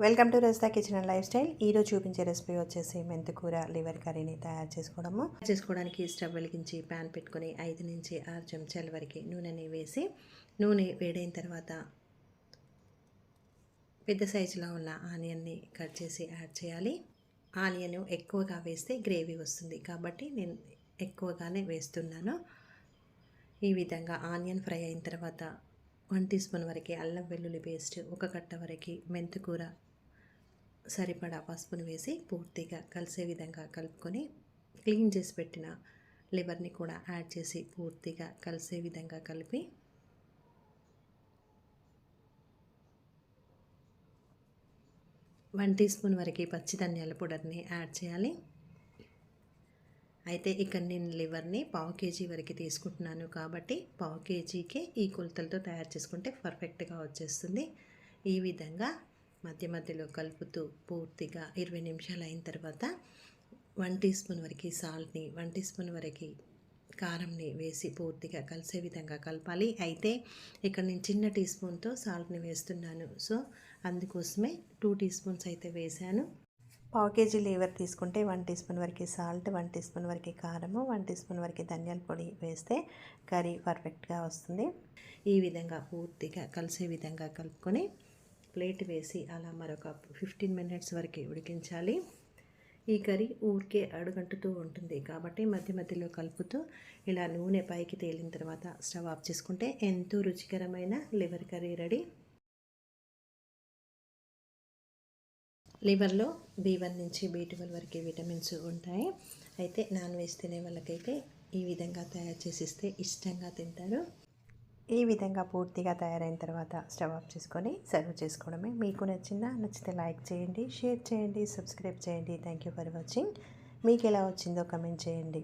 Welcome to రెస్తా kitchen and lifestyle. ఈరోజు చూపించే రెసిపీ వచ్చేసి మెంతికూర లివర్ కర్రీని తయారు చేసుకోవడము. చేసుకోవడానికి స్టవ్ వెలిగించి ప్యాన్ పెట్టుకొని ఐదు నుంచి ఆరు చెంచాల వరకు నూనెని వేసి నూనె వేడైన తర్వాత పెద్ద సైజులో ఉన్న ఆనియన్ని కట్ చేసి యాడ్ చేయాలి. ఆనియన్ ఎక్కువగా వేస్తే గ్రేవీ వస్తుంది కాబట్టి నేను ఎక్కువగానే వేస్తున్నాను. ఈ విధంగా ఆనియన్ ఫ్రై అయిన తర్వాత వన్ టీ స్పూన్ వరకు అల్లం వెల్లుల్లి పేస్ట్ ఒక కట్ట వరకు మెంతికూర సరిపడా పసుపును వేసి పూర్తిగా కలిసే విధంగా కలుపుకొని క్లీన్ చేసి పెట్టిన లివర్ని కూడా యాడ్ చేసి పూర్తిగా కలిసే విధంగా కలిపి వన్ టీ స్పూన్ వరకు పచ్చి ధనియాల పౌడర్ని యాడ్ చేయాలి. అయితే ఇక్కడ నేను లివర్ని పావు కేజీ వరకు తీసుకుంటున్నాను కాబట్టి పావు కేజీకే ఈ కొలతలతో తయారు చేసుకుంటే పర్ఫెక్ట్గా వచ్చేస్తుంది. ఈ విధంగా మధ్య మధ్యలో కలుపుతూ పూర్తిగా ఇరవై నిమిషాలు అయిన తర్వాత వన్ టీ స్పూన్ వరకు సాల్ట్ని వన్ టీ స్పూన్ వరకు కారంని వేసి పూర్తిగా కలిసే విధంగా కలపాలి. అయితే ఇక్కడ నేను చిన్న టీ స్పూన్తో సాల్ట్ని వేస్తున్నాను. సో అందుకోసమే టూ టీ స్పూన్స్ అయితే వేశాను. పావు కేజీ లీవర్ తీసుకుంటే వన్ టీ స్పూన్ వరకు సాల్ట్ వన్ టీ స్పూన్ వరకు కారము వన్ టీ స్పూన్ వరకు ధనియాల పొడి వేస్తే కర్రీ పర్ఫెక్ట్గా వస్తుంది. ఈ విధంగా పూర్తిగా కలిసే విధంగా కలుపుకొని ప్లేట్ వేసి అలా మరొక ఫిఫ్టీన్ మినిట్స్ వరకు ఉడికించాలి. ఈ కర్రీ ఊరికే అడుగంటుతూ ఉంటుంది కాబట్టి మధ్య మధ్యలో కలుపుతూ ఇలా నూనె పైకి తేలిన తర్వాత స్టవ్ ఆఫ్ చేసుకుంటే ఎంతో రుచికరమైన లివర్ కర్రీ రెడీ. లివర్లో బీ వన్ నుంచి బీ ట్వెల్వ్ వరకు విటమిన్స్ ఉంటాయి. అయితే నాన్ వెజ్ తినే వాళ్ళకైతే ఈ విధంగా తయారు చేసి ఇస్తే ఇష్టంగా తింటారు. ఈ విధంగా పూర్తిగా తయారైన తర్వాత స్టవ్ ఆఫ్ చేసుకొని సర్వ్ చేసుకోవడమే. మీకు నచ్చిందా? నచ్చితే లైక్ చేయండి షేర్ చేయండి సబ్స్క్రైబ్ చేయండి. Thank you for watching. మీకు ఎలా వచ్చిందో కమెంట్ చేయండి.